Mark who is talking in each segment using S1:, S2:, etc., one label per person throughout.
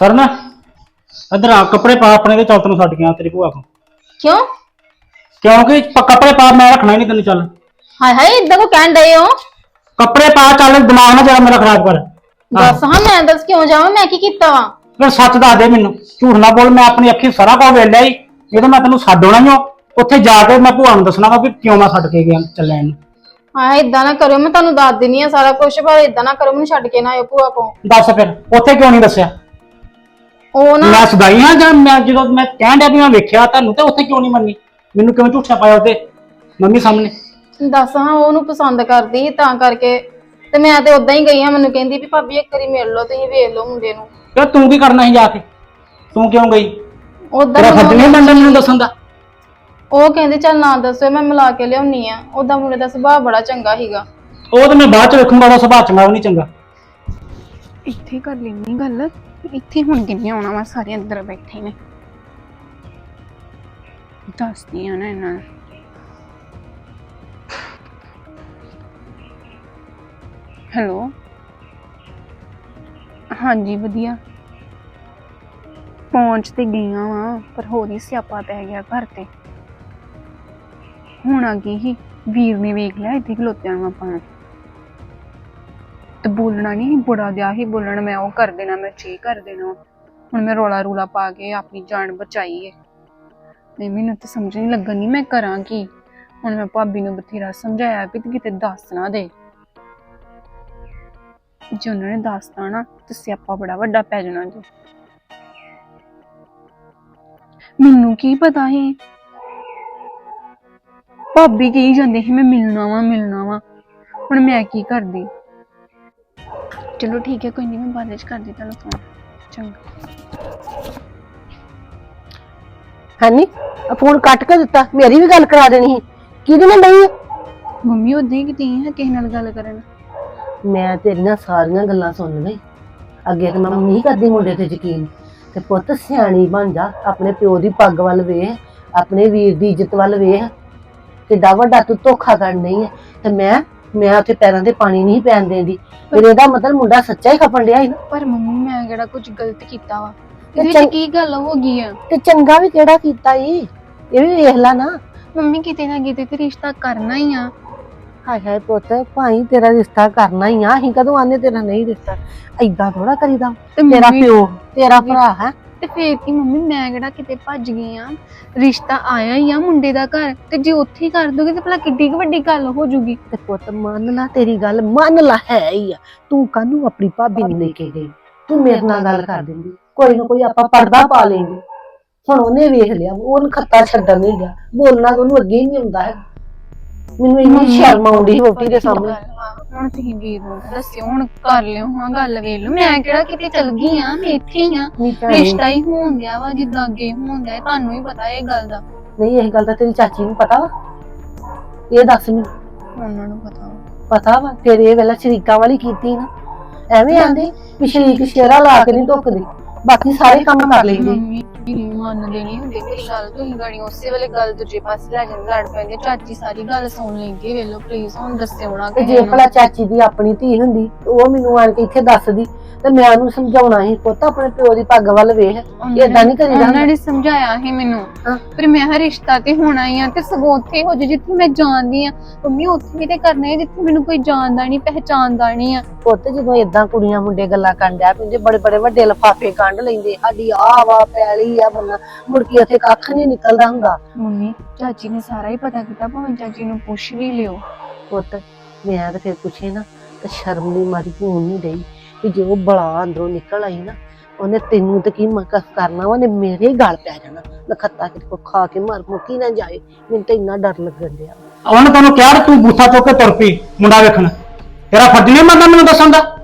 S1: Sir ਨਾ ਇੱਧਰ ਆ ਕੱਪੜੇ ਪਾ ਆਪਣੇ ਤੇ ਚੱਲ ਤੈਨੂੰ ਛੱਡ ਗਿਆ ਤੇਰੀ ਭੂਆ ਕੋ
S2: ਕਿਉਂ?
S1: ਕਿਉਂਕਿ ਪ- ਕੱਪੜੇ ਪਾ ਮੈਂ ਰੱਖਣਾ ਹੀ ਨਹੀਂ ਤੈਨੂੰ ਚੱਲ।
S2: ਹਾਏ ਹਾਏ ਇਦਾਂ ਕੋ ਕਹਿਣ ਡਏ ਹੋ?
S1: ਕੱਪੜੇ ਪਾ ਚੱਲ ਦਿਮਾਗ ਨਾ ਜਰਾ ਮੇਰਾ ਖਰਾਬ ਕਰ।
S2: ਦੱਸ ਹਾਂ ਮੈਂ ਦੱਸ ਕਿਉਂ ਜਾਵਾਂ ਮੈਂ ਕੀ ਕੀਤਾ ਵਾ?
S1: ਫਿਰ ਸੱਚ ਦੱਸ ਦੇ ਮੈਨੂੰ ਝੂਠ ਨਾ ਬੋਲ ਮੈਂ ਆਪਣੀ ਅੱਖੀ ਸਾਰਾ ਕੁਝ ਵੇਖ ਲਿਆ ਹੀ ਜਦੋਂ ਮੈਂ ਤੈਨੂੰ ਛੱਡ ਆਉਣਾ ਹੀ ਉੱਥੇ ਜਾ ਕੇ ਮੈਂ ਭੂਆ ਨੂੰ ਦੱਸਣਾ ਵਾ ਵੀ ਕਿਉਂ ਮੈਂ ਛੱਡ ਕੇ ਗਿਆ ਚੱਲਿਆ ਇਹਨੂੰ
S2: ਹਾਂ ਇਦਾਂ ਨਾ ਕਰਿਓ ਮੈਂ ਤੁਹਾਨੂੰ ਦੱਸ ਦਿੰਨੀ ਆ ਸਾਰਾ ਕੁਝ ਪਰ ਇਦਾਂ ਨਾ ਕਰੋ ਮੈਨੂੰ ਛੱਡ ਕੇ ਨਾ ਆਇਓ ਭੂਆ ਕੋ
S1: ਦੱਸ ਫਿਰ ਉੱਥੇ ਕਿਉਂ ਨਹੀਂ ਦੱਸਿਆ?
S2: ਉਹ ਨਾ
S1: ਮੈਂ ਸਦਾਈ ਹਾਂ ਜਾਂ ਮੈਂ ਜਦੋਂ ਮੈਂ ਕਹਿਣ ਡਿਆ ਵੀ ਮੈਂ ਵੇਖਿਆ ਤੁਹਾਨੂੰ ਤੇ ਉੱਥੇ ਕਿਉਂ ਨਹੀਂ ਮੰਨੀ? ਮੈਨੂੰ ਕਿਉਂ ਝੂਠਾ ਪਾਇਆ ਉੱਤੇ ਮੰਮੀ ਸਾਹਮਣੇ।
S2: ਦੱਸ ਹਾਂ ਉਹ ਉਹਨੂੰ ਪਸੰਦ ਕਰਦੀ ਸੀ ਤਾਂ ਕਰਕੇ। ਤੇ ਮੈਂ ਤੇ ਉਦਾਂ ਹੀ ਗਈ ਹਾਂ ਮੈਨੂੰ ਕਹਿੰਦੀ ਵੀ ਭਾਬੀ ਇੱਕ ਵਾਰੀ ਮਿਲ ਲਓ ਤੁਸੀਂ ਵੇਖ ਲਓ ਮੁੰਡੇ ਨੂੰ।
S1: ਯਾਰ ਤੂੰ ਕੀ ਕਰਨਾ ਸੀ ਜਾ ਕੇ? ਤੂੰ ਕਿਉਂ ਗਈ?
S2: ਉਦਾਂ
S1: ਤੇਰਾ ਫਰਜ਼ ਨਹੀਂ ਬਣਦਾ ਮੈਨੂੰ ਦੱਸਣ ਦਾ।
S2: ਉਹ ਕਹਿੰਦੇ ਚੱਲ ਨਾ ਦੱਸੋ ਮੈਂ ਮਿਲਾ ਕੇ ਲਿਆਉਣੀ ਆ। ਉਦਾਂ ਮੁੰਡੇ ਦਾ ਸੁਭਾਅ ਬੜਾ ਚੰਗਾ ਸੀਗਾ।
S1: ਉਹ ਤਾਂ ਮੈਂ ਬਾਅਦ ਚ ਵੇਖੂੰਗਾ ਉਹਦਾ ਸੁਭਾਅ ਚੰਗਾ ਉਹ ਨਹੀਂ ਚੰਗਾ।
S3: ਇੱਥੇ ਕਰ ਲੈਣੀ ਗੱਲ। ਇੱਥੇ ਹੁਣ ਕਿੰਨੇ ਆਉਣਾ ਵਾ, ਸਾਰੇ ਅੰਦਰ ਬੈਠੇ ਨੇ। ਦੱਸਦੀ ਆ ਨਾ ਇਹਨਾਂ ਨੂੰ। ਹੈਲੋ? ਹਾਂਜੀ, ਵਧੀਆ। ਪਹੁੰਚ ਤੇ ਗਈਆਂ ਵਾਂ, ਪਰ ਹੋਰ ਹੀ ਸਿਆਪਾ ਪੈ ਗਿਆ ਘਰ ਤੇ। ਹੁਣ ਆ ਗਈ ਹੀ ਵੀਰ ਨੇ ਵੇਖ ਲਿਆ ਇੱਥੇ ਖਲੋਤਿਆਂ ਨੂੰ ਆਪਾਂ ਨੂੰ। ਤੇ ਬੋਲਣਾ ਨਹੀਂ ਬੜਾ ਦਿਆ ਹੀ ਬੋਲਣ, ਮੈਂ ਉਹ ਕਰ ਦੇਣਾ, ਮੈਂ ਚੇ ਕਰ ਦੇਣਾ। ਹੁਣ ਮੈਂ ਰੋਲਾ ਰੂਲਾ ਪਾ ਕੇ ਆਪਣੀ ਜਾਨ ਬਚਾਈ ਏ। ਤੇ ਮੈਨੂੰ ਤੇ ਸਮਝ ਨਹੀਂ ਲੱਗਣ ਨਹੀਂ ਮੈਂ ਕਰਾਂ ਕੀ? ਹੁਣ ਮੈਂ ਭਾਬੀ ਨੂੰ ਬਥੇਰਾ ਸਮਝਾਇਆ ਵੀ ਤੂੰ ਕਿਤੇ ਦੱਸ ਨਾ ਦੇ। ਜੇ ਉਹਨਾਂ ਨੇ ਦੱਸਤਾ ਨਾ, ਤੇ ਸਿਆਪਾ ਬੜਾ ਵੱਡਾ ਪੈ ਜਾਣਾ ਜੀ। ਮੈਨੂੰ ਕੀ ਪਤਾ ਸੀ? ਭਾਬੀ ਕਹੀ ਜਾਂਦੇ ਸੀ, ਮੈਂ ਮਿਲਣਾ ਵਾਂ ਮਿਲਣਾ ਵਾਂ। ਹੁਣ ਮੈਂ ਕੀ ਕਰਦੀ? ਚਲੋ ਠੀਕ ਹੈ ਕੋਈ ਨਹੀਂ ਮੈਂ ਬਾਅਦ ਵਿੱਚ ਕਰਦੀ ਤੁਹਾਨੂੰ ਫੋਨ ਚੰਗਾ।
S4: ਹੈਨੀ ਆ ਫੋਨ ਕੱਟ ਕੇ ਦਿੱਤਾ? ਮੇਰੀ ਵੀ ਗੱਲ ਕਰਾ ਦੇਣੀ ਸੀ। ਕਿਹਦੇ ਨਾਲ ਨਹੀਂ
S3: ਮੰਮੀ ਉਦਾਂ ਹੀ ਕਿਤੇ ਹੈ ਕਿਸੇ ਨਾਲ ਗੱਲ ਕਰਨ।
S4: ਮੈਂ ਤੇਰੀਆਂ ਸਾਰੀਆਂ ਗੱਲਾਂ ਸੁਣ ਲਈ। ਅੱਗੇ ਤੇ ਮੈਂ ਨਹੀਂ ਕਰਦੀ ਮੁੰਡੇ ਤੇ ਯਕੀਨ। ਤੇ ਪੁੱਤ ਸਿਆਣੀ ਬਣ ਜਾ। ਆਪਣੇ ਪਿਓ ਦੀ ਪੱਗ ਵੱਲ ਵੇਖ ਆਪਣੇ ਵੀਰ ਦੀ ਇੱਜ਼ਤ ਵੱਲ ਵੇਖ। ਕਿੱਡਾ ਵੱਡਾ ਤੂੰ ਧੋਖਾ ਕਰਨ ਨਹੀਂ ਹੈ ਤੇ ਮੈਂ ਮੈਂ ਉੱਥੇ ਪੈਰਾਂ ਤੇ ਪਾਣੀ ਨਹੀਂ ਪੈਣ ਦੇਂਦੀ। ਫਿਰ ਇਹਦਾ ਮਤਲਬ ਮੁੰਡਾ ਸੱਚਾ ਹੀ ਖਪਣ ਡਿਆ ਸੀ ਨਾ।
S3: ਪਰ ਮੰਮੀ ਮੈਂ ਕਿਹੜਾ ਕੁਝ ਗਲਤ ਕੀਤਾ ਵਾ?
S4: ਤੇ
S3: ਇਹਦੇ ਵਿੱਚ ਕੀ ਗੱਲ ਹੋ ਗਈ ਆ?
S4: ਤੇ ਚੰਗਾ ਵੀ ਕਿਹੜਾ ਕੀਤਾ ਈ? ਇਹ ਵੀ ਵੇਖ ਲੈ ਨਾ।
S3: ਮੰਮੀ ਕਿਤੇ ਨਾ ਕਿਤੇ ਤੇ ਰਿਸ਼ਤਾ ਕਰਨਾ ਹੀ ਆ।
S4: ਹਾਏ ਹਾਏ ਪੁੱਤ ਭਾਈ ਤੇਰਾ ਰਿਸ਼ਤਾ ਕਰਨਾ ਹੀ ਆ। ਅਸੀਂ ਕਦੋਂ ਆਨੇ ਤੇਰਾ ਨਹੀਂ ਰਿਸ਼ਤਾ? ਐਦਾਂ ਥੋੜਾ ਕਰੀਦਾ।
S3: ਤੇ
S4: ਤੇਰਾ
S3: ਮੰਮੀ-
S4: ਪਿਓ ਤੇਰਾ ਭਰਾ ਹੈ।
S3: ਤੇ ਫੇਰ ਕੀ ਮੰਮੀ ਮੈਂ ਕਿਹੜਾ ਕਿਤੇ ਭੱਜ ਗਈ ਆ? ਰਿਸ਼ਤਾ ਆਇਆ ਹੀ ਆ ਮੁੰਡੇ ਦਾ ਘਰ ਤੇ ਜੇ ਉੱਥੇ ਹੀ ਕਰ ਦੋਗੇ ਤੇ ਭਲਾ ਕਿੱਡੀ ਕੁ ਵੱਡੀ ਗੱਲ ਹੋ ਜੂਗੀ।
S4: ਤੇ ਪੁੱਤ ਮੰਨ ਲਾ ਤੇਰੀ ਗੱਲ ਮੰਨ ਲਾ ਹੈ ਹੀ ਆ। ਤੂੰ ਕਾਹਨੂੰ ਆਪਣੀ ਭਾਬੀ ਨੂੰ ਲੈ ਕੇ ਗਈ? ਤੂੰ ਮੇਰੇ ਨਾਲ ਗੱਲ ਕਰ ਦਿੰਦੀ। ਕੋਈ ਨਾ ਕੋਈ ਆਪਾਂ ਪਰਦਾ ਪਾ ਲੈਂਦੇ ਹੁਣ ਉਹਨੇ ਵੇਖ ਲਿਆ ਉਹਨ ਖੱਤਾ ਛੱਡਣ ਨਹੀਂ ਗਿਆ। ਬੋਲਣਾ ਤਾਂ ਉਹਨੂੰ ਅੱਗੇ ਹੀ ਨਹੀਂ ਆਉਂਦਾ ਹੈ ਮੈਨੂੰ ਇੰਨੀ ਸ਼ਰਮ ਆਉਂਦੀ ਵੋਟੀ ਦੇ ਸਾਹਮਣੇ।
S3: ਹੁਣ ਤੁਸੀਂ ਵੀਰ ਨੂੰ ਦੱਸਿਓ ਹੁਣ ਕਰ ਲਿਓ ਹਾਂ ਗੱਲ ਵੇਖ ਲਓ। ਮੈਂ ਕਿਹੜਾ ਕਿਤੇ ਚਲ ਗਈ ਆ ਮੈਂ ਇੱਥੇ ਹੀ ਆ।
S4: ਨਹੀਂ ਭੈਣੇ,
S3: ਰਿਸ਼ਤਾ ਹੀ ਹੋਣ ਗਿਆ ਵਾ ਜਿੱਦਾਂ ਅੱਗੇ ਹੋਣ ਗਿਆ ਤੁਹਾਨੂੰ ਵੀ ਪਤਾ ਇਹ ਗੱਲ ਦਾ।
S4: ਨਹੀਂ ਇਹ ਗੱਲ ਤਾਂ ਤੇਰੀ ਚਾਚੀ ਨੂੰ ਪਤਾ ਵਾ। ਇਹ ਦੱਸ ਮੈਨੂੰ।
S3: ਉਹਨਾਂ ਨੂੰ ਪਤਾ ਵਾ।
S4: ਪਤਾ ਵਾ ਫਿਰ ਇਹ ਵੇਲਾ ਸ਼ਰੀਕਾਂ ਵਾਲੀ ਕੀਤੀ ਨਾ। ਐਵੇਂ ਆਂਦੇ ਵੀ ਸ਼ਰੀਕ ਸ਼ੇਰਾ ਲਾ ਕੇ ਨਹੀਂ ਧੁੱਕਦੇ ਬਾਕੀ ਸਾਰੇ ਕੰਮ ਕਰ ਲੈਂਦੇ
S3: ਮੰਮੀ ਮੰਨਦੇ ਨਹੀਂ ਹੁੰਦੇ ਮੇਰੀ ਗੱਲ ਤੁਸੀਂ ਗਾੜੀ ਉਸੇ ਵੇਲੇ ਗੱਲ ਦੂਜੇ ਪਾਸੇ ਲੈ ਜਾਂਦੇ ਲੜ ਪੈਂਦੇ ਚਾਚੀ ਸਾਰੀ ਗੱਲ ਸੁਣ ਲੈਂਦੀ ਵੇਲੋ ਪਲੀਜ਼ ਹੁਣ ਦੱਸਿਓ ਨਾ
S4: ਤੇ
S3: ਕਿਸੇ
S4: ਜੇ
S3: ਨੂੰ।
S4: ਭਲਾ ਚਾਚੀ ਦੀ ਆਪਣੀ ਧੀ ਹੁੰਦੀ ਤੇ ਉਹ ਮੈਨੂੰ ਆਣ ਕੇ ਇੱਥੇ ਦੱਸਦੀ ਤੇ ਮੈਂ ਉਹਨੂੰ ਸਮਝਾਉਣਾ ਸੀ ਪੁੱਤ ਆਪਣੇ ਪਿਓ ਦੀ ਪੱਗ ਵੱਲ ਵੇਖ
S3: ਉਹਨਾਂ
S4: ਏਦਾਂ ਨਹੀਂ ਕਰੀਦਾ
S3: ਉਹਨਾਂ
S4: ਹੁੰਦਾ।
S3: ਨੇ ਸਮਝਾਇਆ ਸੀ ਮੈਨੂੰ
S4: ਹਾਂ।
S3: ਪਰ ਮੈਂ ਹਾਂ ਰਿਸ਼ਤਾ ਤੇ ਹੋਣਾ ਹੀ ਆ ਤੇ ਸਗੋਂ ਉੱਥੇ ਹੋ ਜੇ ਜਿੱਥੇ ਮੈਂ ਜਾਣਦੀ ਆ ਮੰਮੀ ਉੱਥੇ ਵੀ ਤੇ ਕਰਨਾ ਹੈ ਜਿੱਥੇ ਮੈਨੂੰ ਕੋਈ ਜਾਣਦਾ ਨਹੀਂ ਪਹਿਚਾਣਦਾ ਨਹੀਂ ਆ
S4: ਪੁੱਤ ਜਦੋਂ ਏਦਾਂ ਕੁੜੀਆਂ ਮੁੰਡੇ ਗੱਲਾਂ ਕਰਨ ਡਿਆ ਪੈਂਦੇ ਬੜੇ ਬੜੇ ਵੱਡੇ ਲਫਾਫੇ ਕੱਢ ਲੈਂਦੇ ਸਾਡੀ ਆਹ ਵਾ ਪੈਲੀ ਆ ਬੰਨਾ ਮੁੜ ਕੇ ਉੱਥੇ ਕੱਖ ਨਹੀਂ ਨਿਕਲਦਾ ਹੁੰਦਾ।
S3: ਮੰਮੀ ਚਾਚੀ ਨੇ ਸਾਰਾ ਹੀ ਪਤਾ ਕੀਤਾ ਭਾਵੇਂ ਚਾਚੀ ਨੂੰ ਪੁੱਛ ਵੀ ਲਿਓ।
S4: ਪੁੱਤ ਮੈਂ ਤਾਂ ਫਿਰ ਪੁੱਛੇ ਨਾ ਤੇ ਸ਼ਰਮ ਦੀ ਮਾਰੀ ਹੋਣ ਨਹੀਂ ਡਈ ਕਿ ਜੇ ਉਹ ਬਲਾ ਅੰਦਰੋਂ ਨਿਕਲ ਆਈ ਨਾ ਉਹਨੇ ਤੈਨੂੰ ਤੇ ਕੀ ਮਕਸ ਕਰਨਾ ਵਾ, ਉਹਨੇ ਮੇਰੇ ਗਲ ਪੈ ਜਾਣਾ। ਨਖੱਤਾ ਕਿਤੇ ਕੋ ਖਾ ਕੇ ਮਰ ਮੁੱਕੀ ਨਾ ਜਾਏ ਮੈਨੂੰ ਤਾਂ ਇੰਨਾ ਡਰ ਲੱਗਣ ਡਿਆ।
S1: ਉਹਨੇ ਤੈਨੂੰ ਕਿਹਾ ਕਿ ਤੂੰ ਬੂਥਾ ਚੁੱਕ ਕੇ ਤੁਰ ਪਈ ਮੁੰਡਾ ਵੇਖਣ। ਤੇਰਾ ਫਰਜ਼ ਨਹੀਂ ਮੰਨਦਾ ਮੈਨੂੰ ਦੱਸਣ ਦਾ।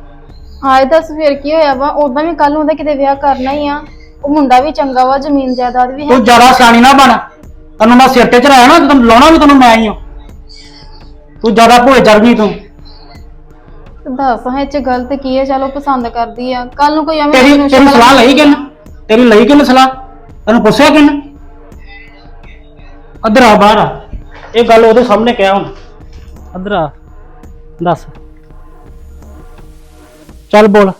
S2: ਹਾਂ ਇਹ ਦੱਸ ਫਿਰ ਕੀ ਹੋਇਆ ਵਾ? ਉਦਾਂ ਵੀ ਕੱਲ ਉਹਦਾ ਕਿਤੇ ਵਿਆਹ ਕਰਨਾ ਹੀ ਆ। ਉਹ ਮੁੰਡਾ ਵੀ ਚੰਗਾ ਵਾ ਜ਼ਮੀਨ ਜਾਇਦਾਦ ਵੀ ਹੈ।
S1: ਤੂੰ ਜ਼ਿਆਦਾ ਸਿਆਣੀ ਨਾ ਬਣ। ਤੈਨੂੰ ਮੈਂ ਸਿਰ ਤੇ ਚੜਾਇਆ ਨਾ ਤੈਨੂੰ ਲਾਉਣਾ ਵੀ ਤੈਨੂੰ ਮੈਂ ਹੀ ਹਾਂ। ਤੂੰ ਜ਼ਿਆਦਾ ਭੋਏ ਚੜ ਗਈ ਤੂੰ।
S2: ਦੱਸ ਹਾਂ ਇਹ ਚ ਗਲਤ ਕੀ ਹੈ ਚਲੋ ਪਸੰਦ ਕਰਦੀ ਆ। ਕੱਲ ਨੂੰ ਕੋਈ ਐਵੇਂ
S1: ਤੇਰੀ ਤੇਰੀ ਸਲਾਹ ਲਈ ਕਿਨ ਤੇਰੀ ਲਈ ਕਿਨ ਸਲਾਹ? ਤੈਨੂੰ ਪੁੱਛਿਆ ਕਿਨ ਅਦਰ ਆ ਬਾਹਰ ਆ। ਇਹ ਗੱਲ ਉਹਦੇ ਸਾਹਮਣੇ ਕਿਹਾ ਹੁਣ। ਅਦਰ ਆ ਦੱਸ। ਚੱਲ ਬੋਲ।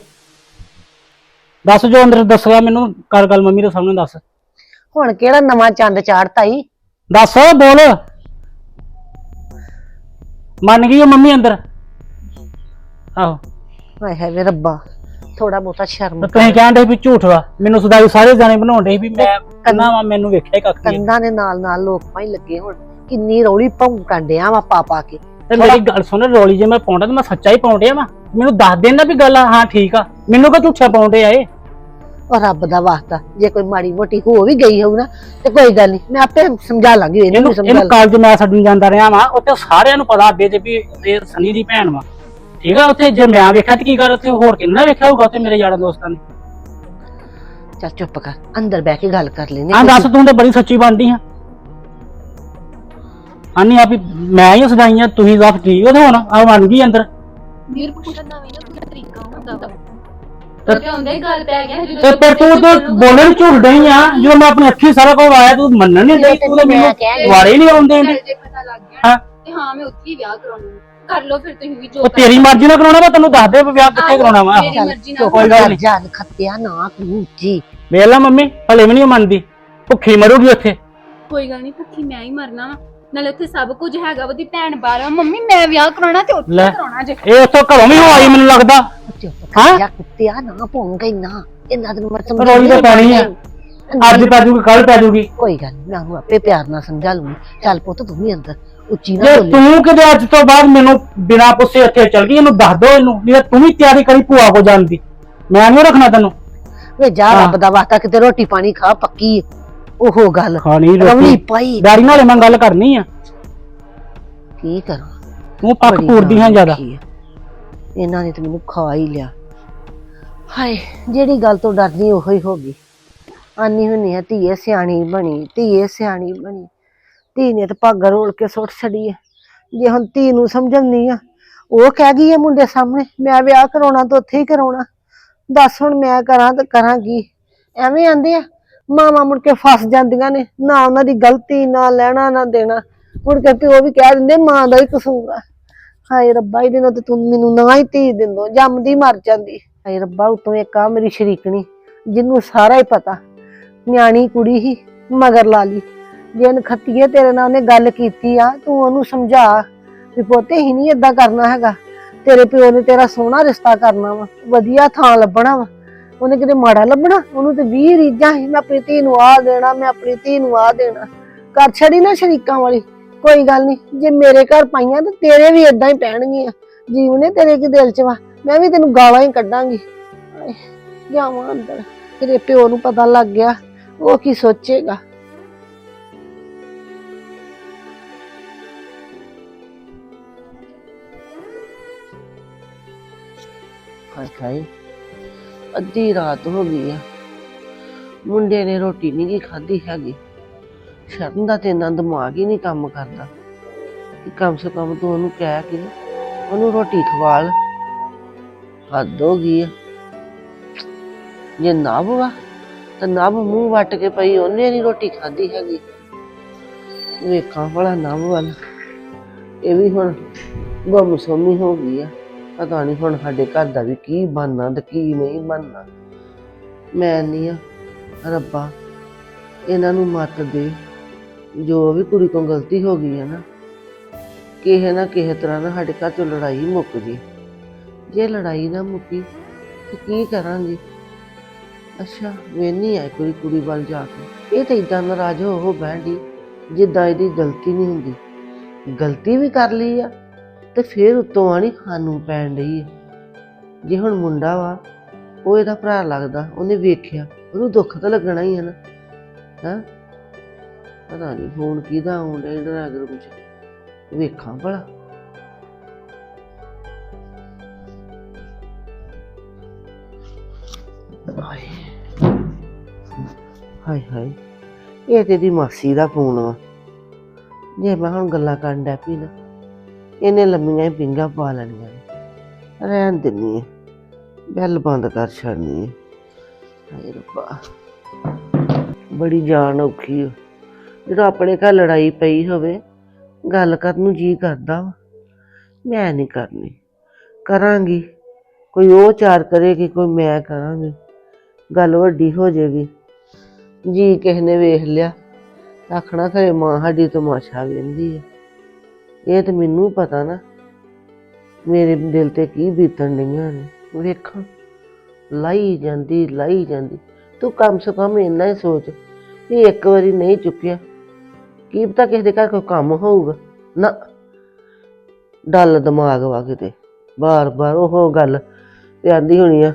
S1: ਦੱਸ ਜੋ ਅੰਦਰ ਦੱਸਿਆ ਮੈਨੂੰ ਕਰ ਗੱਲ ਮੰਮੀ ਦੇ ਸਾਹਮਣੇ ਦੱਸ।
S4: ਹੁਣ ਕਿਹੜਾ ਨਵਾਂ ਚੰਦ ਚਾੜਤਾ ਈ?
S1: ਦੱਸ ਬੋਲ। ਮੰਨ ਗਈ ਉਹ ਮੰਮੀ ਅੰਦਰ? ਆਹੋ।
S4: ਹਾਏ ਹਾਏ ਵੇ ਰੱਬਾ ਥੋੜਾ ਬਹੁਤਾ ਸ਼ਰਮ
S1: ਤੇ ਤੁਸੀਂ ਕਹਿੰਦੇ ਵੀ ਝੂਠ ਵਾ। ਮੈਨੂੰ ਸਦਾਈ ਸਾਰੇ ਜਾਣੇ ਬਣਾਉਂਦੇ ਵੀ ਮੈਂ ਕੰਨਾ ਵਾ ਮੈਨੂੰ ਵੇਖਿਆ ਹੀ ਕੱਖ ਨਹੀਂ
S4: ਕੰਨਾਂ ਦੇ ਨਾਲ ਨਾਲ ਲੋਕ ਪਾਈ ਲੱਗੇ ਹੁਣ। ਕਿੰਨੀ ਰੌਲੀ ਭੌਂਕਣ ਡਿਆ ਵਾ ਪਾ ਪਾ ਕੇ।
S1: ਤੇ ਮੇਰੀ ਗੱਲ ਸੁਣ ਰੋਲੀ ਜੇ ਮੈਂ ਪਾਉਂਦਾ ਤੇ ਮੈਂ ਸੱਚਾ ਹੀ ਪਾਉਂਦਿਆ ਵਾ। ਮੈਨੂੰ ਦੱਸ ਦੇਣਾ ਵੀ ਗੱਲ ਆ ਹਾਂ ਠੀਕ ਆ। ਮੈਨੂੰ ਕੋ ਝੂਠਾ ਪਾਉਂਦੇ ਆ ਇਹ
S4: ਉਹ ਰੱਬ ਦਾ ਵਾਸਤਾ ਜੇ ਕੋਈ ਮਾੜੀ ਮੋਟੀ ਹੋ ਵੀ ਗਈ ਹੋਊ ਨਾ ਤੇ ਕੋਈ ਗੱਲ ਨਹੀਂ ਮੈਂ ਆਪੇ ਸਮਝਾ ਲਾਂਗੀ ਇਹਨੂੰ ਸਮਝਾ
S1: ਇਹਨੂੰ ਕਾਲਜ ਮੈਂ ਛੱਡਣ ਜਾਂਦਾ ਰਿਹਾ ਵਾ ਉੱਥੇ ਸਾਰਿਆਂ ਨੂੰ ਪਤਾ ਅੱਡੇ 'ਚ ਵੀ ਇਹ ਸਨੀ ਦੀ ਭੈਣ ਵਾ। ਠੀਕ ਆ ਉੱਥੇ ਜੇ ਮੈਂ ਵੇਖਿਆ ਤੇ ਕੀ ਕਰ ਉੱਥੇ ਹੋਰ ਕਿੰਨਾ ਵੇਖਿਆ ਹੋਊਗਾ ਉੱਥੇ ਮੇਰੇ ਯਾਰਾਂ ਦੋਸਤਾਂ ਨੇ।
S4: ਚੱਲ ਚੁੱਪ ਕਰ ਅੰਦਰ ਬਹਿ ਕੇ ਗੱਲ ਕਰ ਲੈਨੇ
S1: ਹਾਂ। ਦੱਸ ਤੂੰ ਤੇ ਬੜੀ ਸੱਚੀ ਬਣਦੀ ਆ। ਆਨੀ ਆਪੀ ਮੈਂ ਹੀ ਸਦਾਈਆਂ ਤੁਸੀਂ ਦੱਸ ਠੀਕ ਹੋ ਤੇ ਹੁਣ ਆ ਮੰਨ ਗਈ ਅੰਦਰ।
S2: ਵੀਰ ਪੁੱਛਣ ਦਾ ਵੀ ਨਾ ਕੋਈ ਤਰੀਕਾ ਹੁੰਦਾ ਵਾ।
S1: ਤੇ-
S2: ਤੇ ਹੁੰਦੇ ਗੱਲ ਪੈ ਗਿਆ
S1: ਤੇ ਪਰ ਤੂੰ ਤੂੰ ਬੋਲਣ ਡਈ ਆ ਜਦੋਂ ਮੈਂ ਆਪਣੀ ਅੱਖੀ ਸਾਰਾ ਕੁਝ ਆਇਆ ਤੂੰ ਮੰਨਣ ਨਹੀਂ ਡਈ ਤੂੰ ਤਾਂ
S4: ਮੈਂ
S1: ਮੈਨੂੰ ਵਾਰੇ ਹੀ ਨਹੀਂ ਆਉਂਦੇ
S2: ਚੱਲ ਜੇ ਪਤਾ ਲੱਗ ਗਿਆ
S1: ਹਾਂ।
S2: ਤੇ ਹਾਂ ਮੈਂ ਉੱਥੇ ਹੀ ਵਿਆਹ ਕਰਾਉਣਾ। ਕਰ ਲਓ ਫਿਰ ਤੁਸੀਂ ਵੀ ਜੋ
S1: ਉਹ ਤੇਰੀ ਮਰਜ਼ੀ ਨਾਲ ਕਰਾਉਣਾ ਵਾ ਤੈਨੂੰ ਦੱਸ ਦੇ ਵੀ ਵਿਆਹ ਕਿੱਥੇ ਕਰਾਉਣਾ ਵਾ।
S2: ਮੇਰੀ ਮਰਜ਼ੀ ਨਾਲ
S1: ਕੋਈ ਗੱਲ ਨਹੀਂ।
S4: ਜਾਨ ਖੱਤਿਆ ਨਾ ਤੂੰ ਜੀ
S1: ਵੇਖ ਲੈ ਮੰਮੀ ਹਲੇ ਵੀ ਨਹੀਂ ਮੰਨਦੀ। ਭੁੱਖੀ ਮਰੂਗੀ ਉੱਥੇ।
S2: ਕੋਈ ਗੱਲ ਨਹੀਂ ਭੁੱਖੀ ਮੈਂ ਹੀ ਮਰਨਾ ਵਾ। ਨਾਲੇ ਉੱਥੇ ਸਭ ਕੁਝ ਹੈਗਾ ਉਹਦੀ ਭੈਣ ਬਾਹਰ ਆ ਮੰਮੀ ਮੈਂ ਵਿਆਹ ਕਰਾਉਣਾ ਤੇ ਉੱਥੇ
S1: ਲੈ।
S2: ਕਰਾਉਣਾ ਜੇ
S1: ਇਹ ਉੱਥੋਂ ਘਰੋਂ ਵੀ ਹੋ ਆਈ ਮੈਨੂੰ ਲੱਗਦਾ ਹਾਂ?
S4: ਜਾ ਕੁੱਤਿਆ ਨਾ ਭੌਂਕ ਨਾ ਇਹਨਾਂ ਨੂੰ ਮੈਂ ਸਮਝਾ
S1: ਰੋਲੀ ਤਾਂ ਪੈਣੀ ਆ ਅੱਜ ਪੈ ਜੂਗੀ ਕੱਲ ਪੈ ਜੂਗੀ
S4: ਕੋਈ ਗੱਲ ਨੀ, ਮੈਂ ਆਪੇ ਪਿਆਰ ਨਾਲ ਸਮਝਾ ਲੂੰਗੀ ਚੱਲ ਪੁੱਤ ਤੂੰ ਵੀ ਅੰਦਰ ਉੱਚੀ ਨਾ
S1: ਜੇ
S4: ਬੋਲੀ
S1: ਤੂੰ ਕਿਤੇ ਅੱਜ ਤੋਂ ਬਾਅਦ ਮੈਨੂੰ ਬਿਨਾਂ ਪੁੱਛੇ ਇੱਥੇ ਚਲ ਗਈ ਇਹਨੂੰ ਦੱਸ ਦੋ ਇਹਨੂੰ ਨਹੀਂ ਤਾਂ ਤੂੰ ਵੀ ਤਿਆਰੀ ਕਰੀ ਭੂਆ ਕੋ ਜਾਣ ਦੀ ਮੈਂ ਨਹੀਂ ਰੱਖਣਾ ਤੈਨੂੰ
S4: ਵੇ ਜਾ
S1: ਹਾਂ।
S4: ਰੱਬ ਦਾ ਵਾਸਤਾ ਕਿਤੇ ਰੋਟੀ ਪਾਣੀ ਖਾ ਪੱਕੀ ਏ। ਉਹੋ ਗੱਲ।
S1: ਖਾਣੀ ਰੋਟੀ।
S4: ਪਾਈ।
S1: ਡੈਡੀ ਨਾਲ ਮੈਂ ਗੱਲ ਕਰਨੀ ਆ।
S4: ਕੀ ਕਰਾਂ?
S1: ਤੂੰ ਪੱਕ ਪੂਰਦੀ ਹਾਂ ਜ਼ਿਆਦਾ।
S4: ਇਹਨਾਂ ਨੇ ਤੇ ਮੈਨੂੰ ਖਵਾ ਹੀ ਲਿਆ। ਹਾਏ ਜਿਹੜੀ ਗੱਲ ਤੋਂ ਡਰਦੀ ਉਹੋ ਹੀ ਹੋ ਗਈ। ਆਨੀ ਹੁੰਨੀ ਆ ਧੀਏ ਸਿਆਣੀ ਬਣੀ ਧੀਏ ਸਿਆਣੀ ਬਣੀ। ਧੀ ਨੇ ਤੇ ਪੱਗ ਰੋਲ ਕੇ ਸੁੱਟ ਛੜੀ ਐ ਜੇ ਹੁਣ ਧੀ ਨੂੰ ਸਮਝਣੀ ਆ ਉਹ ਕਹਿ ਗਈ ਐ ਮੁੰਡੇ ਸਾਹਮਣੇ ਮੈਂ ਵਿਆਹ ਕਰਾਉਣਾ ਤਾਂ ਉੱਥੇ ਹੀ ਕਰਾਉਣਾ। ਦੱਸ ਹੁਣ ਮੈਂ ਕਰਾਂ ਤਾਂ ਕਰਾਂ ਕੀ ਐਵੇਂ ਆਂਦੇ ਆ। ਮਾਵਾਂ ਮੁੜ ਕੇ ਫਸ ਜਾਂਦੀਆਂ ਨੇ, ਨਾ ਉਹਨਾਂ ਦੀ ਗਲਤੀ, ਨਾ ਲੈਣਾ, ਨਾ ਦੇਣਾ। ਮੁੜ ਕੇ ਪਿਓ ਵੀ ਕਹਿ ਦਿੰਦੇ, ਮਾਂ ਦਾ ਹੀ ਕਸੂਰ ਆ। ਹਾਏ ਰੱਬਾ, ਇਹਦੇ ਨਾਲ ਤੇ ਤੂੰ ਮੈਨੂੰ ਨਾ ਹੀ ਧੀ ਦਿੰਦੋ, ਜੰਮਦੀ ਮਰ ਜਾਂਦੀ। ਹਾਏ ਰੱਬਾ, ਉਤੋਂ ਇੱਕ ਆ ਮੇਰੀ ਸ਼ਰੀਕਣੀ, ਜਿਹਨੂੰ ਸਾਰਾ ਹੀ ਪਤਾ। ਨਿਆਣੀ ਕੁੜੀ ਹੀ, ਮਗਰ ਲਾ ਲਈ। ਜੇ ਨਖੱਤੀਏ ਤੇਰੇ ਨਾਲ ਉਹਨੇ ਗੱਲ ਕੀਤੀ ਆ, ਤੂੰ ਉਹਨੂੰ ਸਮਝਾ ਵੀ ਪੋਤੇ, ਹੀ ਨਹੀਂ ਏਦਾਂ ਕਰਨਾ ਹੈਗਾ। ਤੇਰੇ ਪਿਓ ਨੇ ਤੇਰਾ ਸੋਹਣਾ ਰਿਸ਼ਤਾ ਕਰਨਾ ਵਾ, ਵਧੀਆ ਥਾਂ ਲੱਭਣਾ ਵਾ। ਉਹਨੇ ਕਿਤੇ ਮਾੜਾ ਲੱਭਣਾ? ਉਹਨੂੰ ਤੇ 20 ਰੀਜਾਂ ਸੀ, ਮੈਂ ਆਪਣੀ ਧੀ ਨੂੰ ਆ ਦੇਣਾ, ਮੈਂ ਆਪਣੀ ਧੀ ਨੂੰ ਆ ਦੇਣਾ। ਕਰ ਛੜੀ ਨਾ ਸ਼ਰੀਕਾਂ ਵਾਲੀ। ਕੋਈ ਗੱਲ ਨਹੀਂ ਜੇ ਮੇਰੇ ਘਰ ਪਾਈਆਂ ਤੇ ਤੇਰੇ ਵੀ ਇਦਾਂ ਹੀ ਪੈਣਗੀਆਂ। ਜੀਵਨੇ ਤੇਰੇ ਕੀ ਦਿਲ ਚ ਵਾ? ਮੈਂ ਵੀ ਤੈਨੂੰ ਗਾਲਾਂ ਹੀ ਕੱਢਾਂਗੀ। ਜਾਵਾਂ ਅੰਦਰ। ਤੇਰੇ ਪਿਓ ਨੂੰ ਪਤਾ ਲੱਗ ਗਿਆ, ਉਹ ਕੀ ਸੋਚੇਗਾ? ਹਾਏ ਹਾਏ। ਅੱਧੀ ਰਾਤ ਹੋ ਗਈ ਆ। ਮੁੰਡੇ ਨੇ ਰੋਟੀ ਨਹੀਂ ਗੀ ਖਾਧੀ ਹੈਗੀ। ਸ਼ਰਨ ਦਾ ਤੇ ਇੰਨਾ ਦਿਮਾਗ ਹੀ ਨਹੀਂ ਕੰਮ ਕਰਦਾ ਕਿ ਕਮ ਸੇ ਕਮ ਤੂੰ ਉਹਨੂੰ ਕਹਿ ਕੇ ਉਹਨੂੰ ਰੋਟੀ ਖਵਾ ਲ ਹੱਦ ਹੋ ਗਈ ਆ। ਜੇ ਨਭ ਵਾ, ਤਾਂ ਨਭ ਮੂੰਹ ਵੱਟ ਕੇ ਪਈ, ਉਹਨੇ ਨਹੀਂ ਰੋਟੀ ਖਾਧੀ ਹੈਗੀ। ਵੇਖਾਂ ਭਲਾ ਨਭ ਵੱਲ। ਇਹ ਵੀ ਹੁਣ ਗੁੰਮਸੁੰਮੀ ਹੋ ਗਈ ਆ। ਪਤਾ ਨਹੀਂ ਹੁਣ ਸਾਡੇ ਘਰ ਦਾ ਵੀ ਕੀ ਬਣਨਾ ਤੇ ਕੀ ਨਹੀਂ ਬਣਨਾ। ਮੈਂ ਨਹੀਂ ਆ, ਰੱਬਾ, ਇਹਨਾਂ ਨੂੰ ਮੱਤ ਦੇ। ਜੋ ਵੀ ਕੁੜੀ ਕੋਲ ਗਲਤੀ ਹੋ ਗਈ ਹੈ ਨਾ, ਕਿਸੇ ਨਾ ਕਿਸੇ ਤਰ੍ਹਾਂ ਨਾ ਸਾਡੇ ਘਰ ਤੋਂ ਲੜਾਈ ਮੁੱਕ ਜੇ। ਜੇ ਲੜਾਈ ਨਾ ਮੁੱਕੀ ਤੇ ਕੀ ਕਰਾਂਗੇ? ਅੱਛਾ, ਮੈਂ ਨਹੀਂ ਆ ਕੋਈ ਕੁੜੀ ਵੱਲ ਜਾ ਕੇ। ਇਹ ਤਾਂ ਇਦਾਂ ਨਾਰਾਜ਼ ਹੋ ਹੋ ਬੈਠੀ ਜਿੱਦਾਂ ਇਹਦੀ ਗਲਤੀ ਨਹੀਂ ਹੁੰਦੀ। ਗਲਤੀ ਵੀ ਕਰ ਲਈ ਆ। ਤੇ ਫਿਰ ਉਤੋਂ ਆਣੀ ਸਾਨੂੰ ਪੈਣ ਡਈ ਹੈ ਜੇ ਹੁਣ ਮੁੰਡਾ ਵਾ, ਉਹ ਇਹਦਾ ਭਰਾ ਲੱਗਦਾ, ਉਹਨੇ ਵੇਖਿਆ, ਉਹਨੂੰ ਦੁੱਖ ਤਾਂ ਲੱਗਣਾ ਹੀ ਹੈ ਨਾ। ਹਾਂ? ਪਤਾ ਨਹੀਂ ਫੋਨ ਕਿਹਦਾ ਆਉਂਦਾ ਇਹਦਾ ਅਗਰ ਕੁਝ ਵੇਖਾਂ ਭਲਾ। ਹਾਏ। ਹਾਏ ਹਾਏ, ਇਹ ਤੇਰੀ ਮਾਸੀ ਦਾ ਫੋਨ ਵਾ। ਜੇ ਮੈਂ ਹੁਣ ਗੱਲਾਂ ਕਰਨ ਡੈ ਪਈ ਨਾ ਇਹਨੇ ਲੰਮੀਆਂ ਹੀ ਪਿੰਗਾ ਪਾ ਲੈਣੀਆਂ ਨੇ। ਰਹਿਣ ਦਿੰਨੀ ਹੈ ਬੈਲ ਬੰਦ ਕਰ ਛੱਡਨੀ ਹੈ ਹਾਏ ਰੱਬਾ। ਬੜੀ ਜਾਨ ਔਖੀ ਹੋ ਜਦੋਂ ਆਪਣੇ ਘਰ ਲੜਾਈ ਪਈ ਹੋਵੇ, ਗੱਲ ਕਰਨ ਨੂੰ ਜੀ ਕਰਦਾ ਵਾ। ਮੈਂ ਨਹੀਂ ਕਰਨੀ। ਕਰਾਂਗੀ। ਕੋਈ ਉਹ ਚਾਰ ਕਰੇਗੀ, ਕੋਈ ਮੈਂ ਕਰਾਂਗੀ।
S5: ਗੱਲ ਵੱਡੀ ਹੋ ਜਾਏਗੀ। ਜੀ ਕਿਸੇ ਨੇ ਵੇਖ ਲਿਆ। ਆਖਣਾ ਖਰੇ ਮਾਂ ਸਾਡੀ ਤਮਾਸ਼ਾ ਵੇਂਦੀ ਹੈ ਇਹ ਤੇ ਮੈਨੂੰ ਪਤਾ ਨਾ, ਮੇਰੇ ਦਿਲ ਤੇ ਕੀ ਬੀਤਣ ਡਈਆਂ ਨੇ। ਵੇਖਾਂ, ਲਾਈ ਜਾਂਦੀ ਲਾਈ ਜਾਂਦੀ। ਤੂੰ ਕਮ ਸੇ ਕਮ ਇੰਨਾ ਹੀ ਸੋਚ, ਵੀ ਇੱਕ ਵਾਰੀ ਨਹੀਂ ਚੁੱਕਿਆ, ਕੀ ਪਤਾ ਕਿਸੇ ਦੇ ਘਰ ਕੋਈ ਕੰਮ ਹੋਊਗਾ। ਨਾ, ਡੱਲ ਦਿਮਾਗ ਵਾ ਕਿਤੇ। ਬਾਰ-ਬਾਰ ਉਹ ਗੱਲ ਤੇ ਆਂਦੀ ਹੋਣੀ ਆ,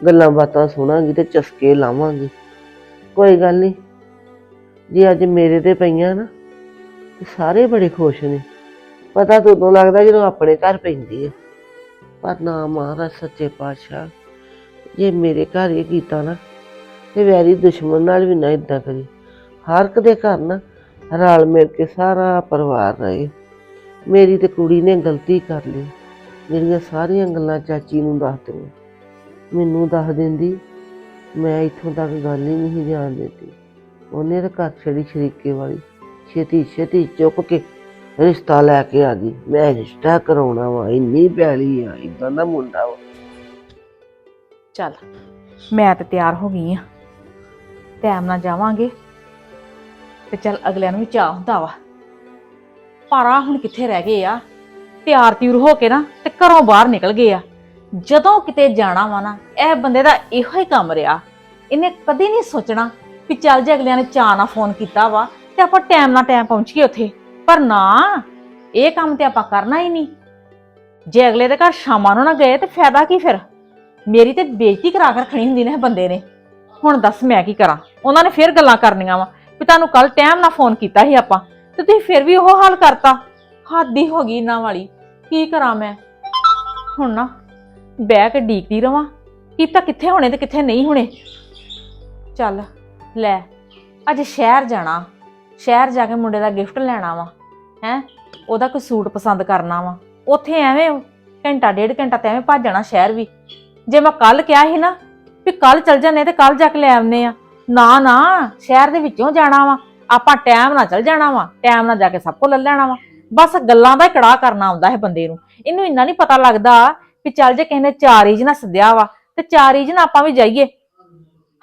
S5: ਗੱਲਾਂ ਬਾਤਾਂ ਸੁਣਾਂਗੀ ਤੇ ਚਸਕੇ ਲਾਵਾਂਗੀ। ਕੋਈ ਗੱਲ ਨਹੀਂ, ਜੇ ਅੱਜ ਮੇਰੇ ਤੇ ਪਈਆਂ ਨਾ ਸਾਰੇ ਬੜੇ ਖੁਸ਼ ਨੇ। ਪਤਾ ਤਾਂ ਉਦੋਂ ਲੱਗਦਾ ਜਦੋਂ ਆਪਣੇ ਘਰ ਪੈਂਦੀ ਹੈ। ਪਰ ਨਾ ਮਹਾਰਾਜ, ਸੱਚੇ ਪਾਤਸ਼ਾਹ, ਜੇ ਮੇਰੇ ਘਰ ਇਹ ਕੀਤਾ ਨਾ, ਤੇ ਵੈਰੀ ਦੁਸ਼ਮਣ ਨਾਲ ਵੀ ਨਾ ਇਦਾਂ ਕਰੀ। ਹਰ ਇੱਕ ਦੇ ਘਰ ਨਾ ਰਲ ਮਿਲ ਕੇ ਸਾਰਾ ਪਰਿਵਾਰ ਰਹੇ। ਮੇਰੀ ਤੇ ਕੁੜੀ ਨੇ ਗਲਤੀ ਕਰ ਲਈ। ਜਿਹੜੀਆਂ ਸਾਰੀਆਂ ਗੱਲਾਂ ਚਾਚੀ ਨੂੰ ਦੱਸ ਦਿੱਤੀਆਂ। ਮੈਨੂੰ ਦੱਸ ਦਿੰਦੀ, ਮੈਂ ਇੱਥੋਂ ਤੱਕ ਗੱਲ ਹੀ ਨਹੀਂ ਜਾਣ ਦਿੱਤੀ। ਉਹਨੇ ਤਾਂ ਘਰ ਛੜੀ ਸ਼ਰੀਕੇ ਵਾਲੀ ਛੇਤੀ ਛੇਤੀ ਚੁੱਕ ਕੇ ਰਿਸ਼ਤਾ ਲੈ ਕੇ ਆ ਗਈ। ਮੈਂ ਰਿਸ਼ਤਾ ਕਰਾਉਣਾ ਵਾ, ਇੰਨੀ ਪਿਆਲੀ ਆ ਇਦਾਂ ਦਾ ਮੁੰਡਾ ਵਾ।
S6: ਚੱਲ, ਮੈਂ ਤੇ ਤਿਆਰ ਹੋ ਗਈ ਆ। ਟਾਈਮ ਨਾਲ ਜਾਵਾਂਗੇ ਤੇ ਚੱਲ ਅਗਲਿਆਂ ਨੂੰ ਵੀ ਚਾਹ ਹੁੰਦਾ ਵਾ। ਪਰ ਆ ਹੁਣ ਕਿੱਥੇ ਰਹਿ ਗਏ ਆ? ਤਿਆਰ ਤਿਉਰ ਹੋ ਕੇ ਨਾ ਤੇ ਘਰੋਂ ਬਾਹਰ ਨਿਕਲ ਗਏ ਆ। ਜਦੋਂ ਕਿਤੇ ਜਾਣਾ ਵਾ ਨਾ, ਇਹ ਬੰਦੇ ਦਾ ਇਹੋ ਹੀ ਕੰਮ ਰਿਹਾ। ਇਹਨੇ ਕਦੇ ਨਹੀਂ ਸੋਚਣਾ ਵੀ ਚੱਲ ਜੇ ਅਗਲਿਆਂ ਨੇ ਚਾਹ ਨਾਲ ਫੋਨ ਕੀਤਾ ਵਾ ਤੇ ਆਪਾਂ ਟਾਈਮ ਨਾਲ ਟਾਈਮ ਪਹੁੰਚ ਗਏ ਉੱਥੇ। ਪਰ ਨਾ, ਇਹ ਕੰਮ ਤੇ ਆਪਾਂ ਕਰਨਾ ਹੀ ਨਹੀਂ। ਜੇ ਅਗਲੇ ਦੇ ਘਰ ਸ਼ਾਮਾਂ ਨੂੰ ਨਾ ਗਏ ਤੇ ਫਾਇਦਾ ਕੀ ਫਿਰ? ਮੇਰੀ ਤੇ ਬੇਇੱਜ਼ਤੀ ਕਰਾ ਕੇ ਰੱਖਣੀ ਹੁੰਦੀ ਨੇ ਇਹ ਬੰਦੇ ਨੇ। ਹੁਣ ਦੱਸ ਮੈਂ ਕੀ ਕਰਾਂ? ਉਹਨਾਂ ਨੇ ਫੇਰ ਗੱਲਾਂ ਕਰਨੀਆਂ ਵਾ ਵੀ ਤੁਹਾਨੂੰ ਕੱਲ ਟਾਈਮ ਨਾਲ ਫੋਨ ਕੀਤਾ ਸੀ ਆਪਾਂ ਤੇ ਤੁਸੀਂ ਫਿਰ ਵੀ ਉਹ ਹਾਲ ਕਰਤਾ। ਹੱਦ ਹੀ ਹੋ ਗਈ ਇਹਨਾਂ ਵਾਲੀ। ਕੀ ਕਰਾਂ ਮੈਂ? ਹੁਣ ਨਾ ਬਹਿ ਕੇ ਡੀਕਦੀ ਰਵਾਂ। ਕੀ ਤਾਂ ਕਿੱਥੇ ਹੋਣੇ ਤੇ ਕਿੱਥੇ ਨਹੀਂ ਹੋਣੇ? ਚੱਲ, ਲੈ, ਅੱਜ ਸ਼ਹਿਰ ਜਾਣਾ। ਸ਼ਹਿਰ ਜਾ ਕੇ ਮੁੰਡੇ ਦਾ ਗਿਫਟ ਲੈਣਾ ਵਾ, ਹੈ? ਉਹਦਾ ਕੋਈ ਸੂਟ ਪਸੰਦ ਕਰਨਾ ਵਾ। ਉੱਥੇ ਐਵੇਂ ਘੰਟਾ, ਡੇਢ ਘੰਟਾ ਤੇ ਐਵੇਂ ਭੱਜ ਜਾਣਾ ਸ਼ਹਿਰ ਵੀ। ਜੇ ਮੈਂ ਕੱਲ ਕਿਹਾ ਸੀ ਨਾ ਵੀ ਕੱਲ ਚੱਲ ਜਾਂਦੇ ਤੇ ਕੱਲ ਜਾ ਕੇ ਲੈ ਆਉਨੇ ਆ। ਨਾ ਨਾ, ਸ਼ਹਿਰ ਦੇ ਵਿੱਚੋਂ ਜਾਣਾ ਵਾ। ਆਪਾਂ ਟਾਈਮ ਨਾਲ ਚੱਲ ਜਾਣਾ ਵਾ, ਟਾਈਮ ਨਾਲ ਜਾ ਕੇ ਸਭ ਕੁਝ ਲੈ ਲੈਣਾ ਵਾ। ਬਸ ਗੱਲਾਂ ਦਾ ਹੀ ਕੜਾਹ ਕਰਨਾ ਆਉਂਦਾ ਹੈ ਬੰਦੇ ਨੂੰ। ਇਹਨੂੰ ਇੰਨਾ ਨਹੀਂ ਪਤਾ ਲੱਗਦਾ ਵੀ ਚੱਲ ਜੇ ਕਿਸੇ ਨੇ ਚਾਰ ਹੀ ਨਾ ਸੱਦਿਆ ਵਾ ਤੇ ਚਾਰ ਹੀ ਨਾ ਆਪਾਂ ਵੀ ਜਾਈਏ।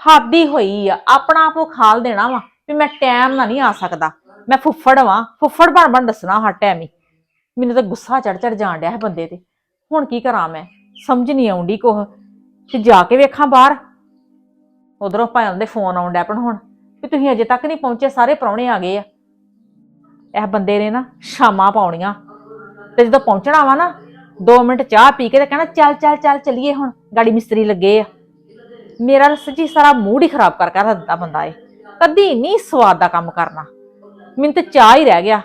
S6: ਹਾਦੀ ਹੋਈ ਆ, ਆਪਣਾ ਆਪ ਉਹ ਖਾਲ ਦੇਣਾ ਵਾ। ਵੀ ਮੈਂ ਟਾਈਮ ਨਾਲ ਨਹੀਂ ਆ ਸਕਦਾ। ਮੈਂ ਫੁੱਫੜ ਵਾਂ। ਫੁੱਫੜ ਬਣ ਬਣ ਦੱਸਣਾ ਹਰ ਟਾਈਮ ਹੀ। ਮੈਨੂੰ ਤਾਂ ਗੁੱਸਾ ਚੜ ਚੜ ਜਾਣ ਡਿਆ ਹੈ ਬੰਦੇ ਤੇ। ਹੁਣ ਕੀ ਕਰਾਂ ਮੈਂ? ਸਮਝ ਨਹੀਂ ਆਉਂਦੀ ਕੋਹ ਤੇ ਜਾ ਕੇ ਵੇਖਾਂ ਬਾਹਰ। ਉਧਰੋਂ ਭਾਂ ਦੇ ਫੋਨ ਆਉਣ ਡੈ ਪਣ ਹੁਣ। ਵੀ ਤੁਸੀਂ ਅਜੇ ਤੱਕ ਨਹੀਂ ਪਹੁੰਚੇ, ਸਾਰੇ ਪ੍ਰਾਹੁਣੇ ਆ ਗਏ ਆ। ਇਹ ਬੰਦੇ ਨੇ ਨਾ ਸ਼ਾਮਾਂ ਪਾਉਣੀਆਂ। ਤੇ ਜਦੋਂ ਪਹੁੰਚਣਾ ਵਾ ਨਾ 2 ਮਿੰਟ ਚਾਹ ਪੀ ਕੇ ਤੇ ਕਹਿਣਾ, ਚੱਲ ਚੱਲ ਚੱਲ ਚਲੀਏ ਹੁਣ। ਗਾੜੀ ਮਿਸਤਰੀ ਲੱਗੇ ਆ। ਮੇਰਾ ਤਾਂ ਸੱਚੀ ਸਾਰਾ ਮੂਡ ਹੀ ਖਰਾਬ ਕਰ ਕਰ ਦਿੱਤਾ ਬੰਦਾ ਏ ਕਦੀ ਨਹੀਂ ਸਵਾਦ ਦਾ ਕੰਮ ਕਰਨਾ। ਮੈਨੂੰ ਤੇ ਚਾਹ ਹੀ ਰਹਿ ਗਿਆ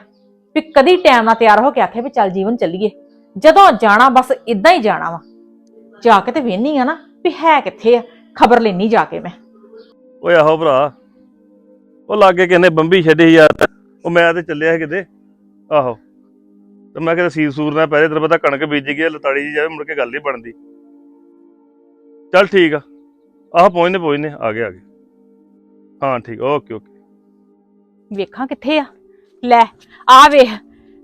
S6: ਵੀ ਕਦੀ ਟਾਈਮ ਨਾਲ ਤਿਆਰ ਹੋ ਕੇ ਆਖੇ ਵੀ ਚੱਲ ਜੀਵਨ ਚੱਲੀਏ। ਜਦੋਂ ਜਾਣਾ ਬਸ ਇਦਾਂ ਹੀ ਜਾਣਾ ਵਾ। ਜਾ ਕੇ ਤੇ ਵੇਹਨੀ ਆ ਨਾ ਵੀ ਹੈ ਕਿੱਥੇ ਆ ਖਬਰ ਲੈਣੀ ਜਾ ਕੇ ਮੈਂ।
S7: ਓਏ ਆਹੋ ਭਰਾ ਉਹ ਲਾਗੇ ਕਹਿੰਦੇ ਬੰਬੀ ਛੱਡੀ ਯਾਰ ਉਹ ਮੈਂ ਤੇ ਚੱਲਿਆ ਸੀ ਕਿਤੇ। ਆਹੋ ਤੇ ਮੈਂ ਕਿਤੇ ਸੀਰ ਸੂਰ ਨਾ ਪਹਿਲੇ ਤੇਰੇ ਪਤਾ ਕਣਕ ਬੀਜ ਗਈ ਆ, ਲਤਾੜੀ ਜੀ ਜਾਵੇ ਮੁੜ ਕੇ ਗੱਲ ਨਹੀਂ ਬਣਦੀ। ਚੱਲ ਠੀਕ ਆ ਆਹ ਪਹੁੰਚਨੇ ਪਹੁੰਚਨੇ ਆ ਗਏ ਆ ਗਏ। ਹਾਂ ਠੀਕ ਓਕੇ ਓਕੇ।
S6: ਵੇਖਾਂ ਕਿੱਥੇ ਆ? ਲੈ ਆ ਵੇਖ।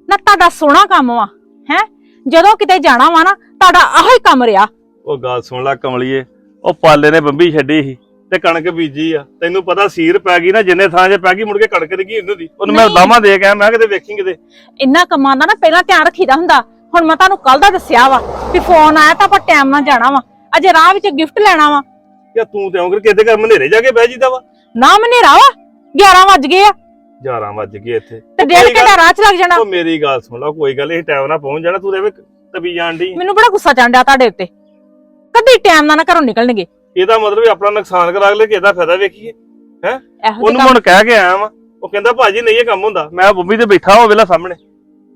S6: ਨਾ ਤੁਹਾਡਾ ਸੋਹਣਾ ਕੰਮ ਵਾ ਹੈ? ਜਦੋਂ ਕਿਤੇ ਜਾਣਾ ਵਾ ਨਾ ਤੁਹਾਡਾ ਆਹੋ ਹੀ ਕੰਮ ਰਿਹਾ।
S7: ਉਹ ਗੱਲ ਸੁਣ ਲੈ ਕਮਲੀਏ ਉਹ ਪਾਲੇ ਨੇ ਬੰਬੀ ਛੱਡੀ ਸੀ ਤੇ ਕਣਕ ਬੀਜੀ ਆ। ਤੈਨੂੰ ਪਤਾ ਸੀਰ ਪੈ ਗਈ ਨਾ ਜਿੰਨੇ ਥਾਂ 'ਚ ਪੈ ਗਈ ਮੁੜ ਕੇ ਕਣਕ ਗਈ ਹੁੰਦੀ। ਉਹਨੂੰ ਮੈਂ
S6: ਨਹੀਂ।
S7: ਲਾਵਾਂ ਦੇ ਕੇ ਆਇਆ ਮੈਂ ਕਿਤੇ ਵੇਖੀ ਕਿਤੇ।
S6: ਇੰਨਾ ਕੰਮਾਂ ਦਾ ਨਾ ਪਹਿਲਾਂ ਧਿਆਨ ਰੱਖੀਦਾ ਹੁੰਦਾ। ਹੁਣ ਮੈਂ ਤੁਹਾਨੂੰ ਕੱਲ ਦਾ ਦੱਸਿਆ ਵਾ ਵੀ ਫੋਨ ਆਇਆ ਤਾਂ ਆਪਾਂ ਟਾਈਮ ਨਾਲ ਜਾਣਾ ਵਾ। ਅਜੇ ਰਾਹ ਵਿੱਚ ਗਿਫਟ ਲੈਣਾ ਵਾ।
S7: ਯਾ ਤੂੰ ਤੇ ਆਉਂਗਰ ਕਿਤੇ ਘਰ ਮਨੇਰੇ ਜਾ ਕੇ ਬਹਿ ਜੀਦਾ ਵਾ।
S6: ਨਾ ਮਨੇਰਾ ਵਾ 11 ਵੱਜ ਗਏ ਆ।
S7: 11 ਵੱਜ ਗਏ ਇੱਥੇ।
S6: ਤੇ ਡੇਢ ਘੰਟਾ ਰਾਹ ਚ ਲੱਗ ਜਾਣਾ।
S7: ਉਹ ਮੇਰੀ ਗੱਲ ਸੁਣ ਲਾ ਕੋਈ ਗੱਲ ਨਹੀਂ ਟਾਈਮ ਨਾਲ ਪਹੁੰਚ ਜਾਣਾ ਤੂੰ ਐਵੇਂ ਤਬੀ ਜਾਣ ਦੀ
S6: ਮੈਨੂੰ ਬੜਾ ਗੁੱਸਾ ਚੜ੍ਹਦਾ ਤੁਹਾਡੇ ਉੱਤੇ। ਕਦੀ ਟਾਈਮ ਨਾਲ ਨਾ ਘਰੋਂ ਨਿਕਲਣਗੇ।
S7: ਇਹਦਾ ਮਤਲਬ ਆਪਣਾ ਨੁਕਸਾਨ ਕਰਾ ਲੈ ਕਿ ਇਹਦਾ ਫਾਇਦਾ ਵੇਖੀਏ
S6: ਇਹੋ ਜਿਹੇ
S7: ਉਹਨੂੰ ਹੁਣ ਕਹਿ ਕੇ ਆਇਆ ਵਾਂ। ਉਹ ਕਹਿੰਦਾ ਭਾਜੀ ਨਹੀਂ ਇਹ ਕੰਮ ਹੁੰਦਾ। ਮੈਂ ਬੰਬੀ ਤੇ ਬੈਠਾ ਹੋ ਵੇਲਾ ਸਾਹਮਣੇ।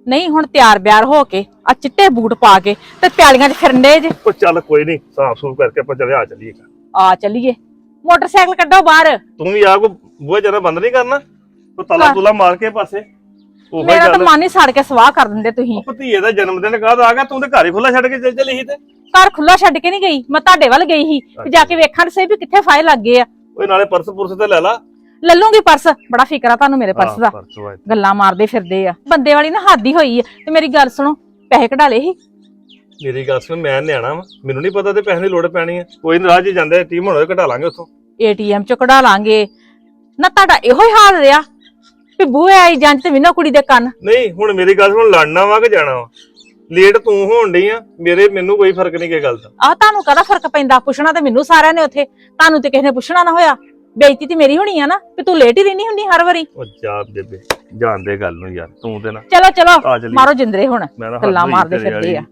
S6: ਨਹੀਂ ਹੁਣ ਤਿਆਰ ਬਿਆਰ ਹੋ ਕੇ ਆ ਚਿੱਟੇ ਬੂਟ ਪਾ ਕੇ ਤੇ ਪਿਆਲੀਆਂ 'ਚ ਫਿਰਨੇ ਜੇ।
S7: ਉਹ ਚੱਲ ਕੋਈ ਨਹੀਂ ਸਾਫ਼ ਸੂਫ ਕਰਕੇ ਆਪਾਂ ਚੱਲੇ ਆ ਚੱਲੀਏ
S6: ਆ ਚੱਲੀਏ। ਮੋਟਰਸਾਈਕਲ ਕੱਢੋ ਬਾਹਰ।
S7: ਤੂੰ ਵੀ ਆ ਕੋ ਬੂਹੇ ਜਰਾ ਬੰਦ ਨਹੀਂ ਕਰਨਾ? ਉਹ ਤਲਾ। ਤੁਲਾ ਮਾਰ ਕੇ ਪਾਸੇ। ਉਹ
S6: ਮੇਰਾ ਤਾਂ ਮਨ ਹੀ ਸੜ ਕੇ ਸਵਾਹ ਕਰ ਦਿੰਦੇ ਤੁਸੀਂ।
S7: ਭਤੀਏ ਦਾ ਜਨਮ ਦਿਨ ਕਾਹਦਾ ਆ ਗਿਆ? ਤੂੰ ਤੇ ਘਰ ਹੀ ਖੁੱਲਾ ਛੱਡ ਕੇ ਚੱਲ ਚੱਲੀ ਸੀ ਤੇ।
S6: ਘਰ ਖੁੱਲਾ ਛੱਡ ਕੇ ਨਹੀਂ ਗਈ। ਮੈਂ ਤੁਹਾਡੇ ਵੱਲ ਗਈ ਸੀ। ਵੀ ਜਾ ਕੇ ਵੇਖਣ ਸੇ ਵੀ ਕਿੱਥੇ ਫਾਇਲ ਲੱਗ ਗਏ ਆ।
S7: ਓਏ ਨਾਲੇ ਪਰਸ ਪੁਰਸ ਤੇ ਲੈ ਲਾ।
S6: ਲੈ ਲੂੰਗੀ ਪਰਸ। ਬੜਾ ਫਿਕਰ ਆ ਤੁਹਾਨੂੰ ਮੇਰੇ ਪਰਸ ਦਾ। ਗੱਲਾਂ ਮਾਰਦੇ ਫਿਰਦੇ ਆ। ਬੰਦੇ ਵਾਲੀ ਨਾ ਹੱਦ ਹੋਈ ਆ। ਤੇ ਮੇਰੀ ਗੱਲ ਸੁਣੋ ਪੈਸੇ ਕਢਾ ਲਏ ਸੀ?
S7: ਮੇਰੀ ਗੱਲ ਸੁਣ ਮੈਂ ਨਿਆਣਾ ਵਾ। ਮੈਨੂੰ ਨਹੀਂ ਪਤਾ ਤੇ ਪੈਸੇ ਦੀ ਲੋੜ ਪੈਣੀ ਆ। ਕੋਈ ਨਹੀਂ ਰਾਹ 'ਚ ਜਾਂਦੇ ਟੀਮ ਹੋਣਾ ਘਟਾ ਲਾਂਗੇ ਉੱਥੋਂ।
S6: ਏਟੀਐਮ ਚ ਕਢਾ ਲਾਂਗੇ। ਨਾ ਤੁਹਾਡਾ ਇਹੋ ਹੀ ਹਾਲ ਰਿਹਾ ਵੀ ਬੂਹੇ ਆਈ ਜਾਂਚ ਤੇ ਵਿਨੋ ਕੁੜੀ ਦੇ ਕੰਨ।
S7: ਨਹੀਂ ਹੁਣ ਮੇਰੀ ਗੱਲ ਸੁਣ ਲੜਨਾ ਵਾ ਕਿ ਜਾਣਾ ਵਾ? ਲੇਟ ਤੂੰ ਹੋਣ ਡਈ ਆ ਮੇਰੇ ਮੈਨੂੰ ਕੋਈ ਫ਼ਰਕ ਨਹੀਂ ਕਿ ਗੱਲ ਦਾ।
S6: ਆਹ ਤੁਹਾਨੂੰ ਕਾਹਦਾ ਫ਼ਰਕ ਪੈਂਦਾ? ਪੁੱਛਣਾ ਤੇ ਮੈਨੂੰ ਸਾਰਿਆਂ ਨੇ ਉੱਥੇ। ਤੁਹਾਨੂੰ ਤੇ ਕਿਸੇ ਨੇ ਪੁੱਛਣਾ ਨਾ ਹੋਇਆ। ਬੇਇੱਜ਼ਤੀ ਤੇ ਮੇਰੀ ਹੋਣੀ ਆ ਨਾ ਵੀ ਤੂੰ ਲੇਟ ਹੀ ਰਹਿਣੀ ਹੁੰਦੀ ਹਰ ਵਾਰੀ।
S7: ਉਹ ਜਾ ਬੇਬੇ ਜਾਣਦੇ ਗੱਲ ਨੂੰ ਯਾਰ ਤੂੰ ਤੇ ਨਾ।
S6: ਚਲੋ ਚਲੋ
S7: ਆ
S6: ਮਾਰੋ ਜਿੰਦਰੇ ਹੁਣ
S7: ਮੈਂ ਨਾ ਹੱਦ
S6: ਗੱਲਾਂ
S7: ਹੋਈ
S6: ਮਾਰਦੇ
S7: ਤੇਰੇ
S6: ਫਿਰਦੇ ਆ।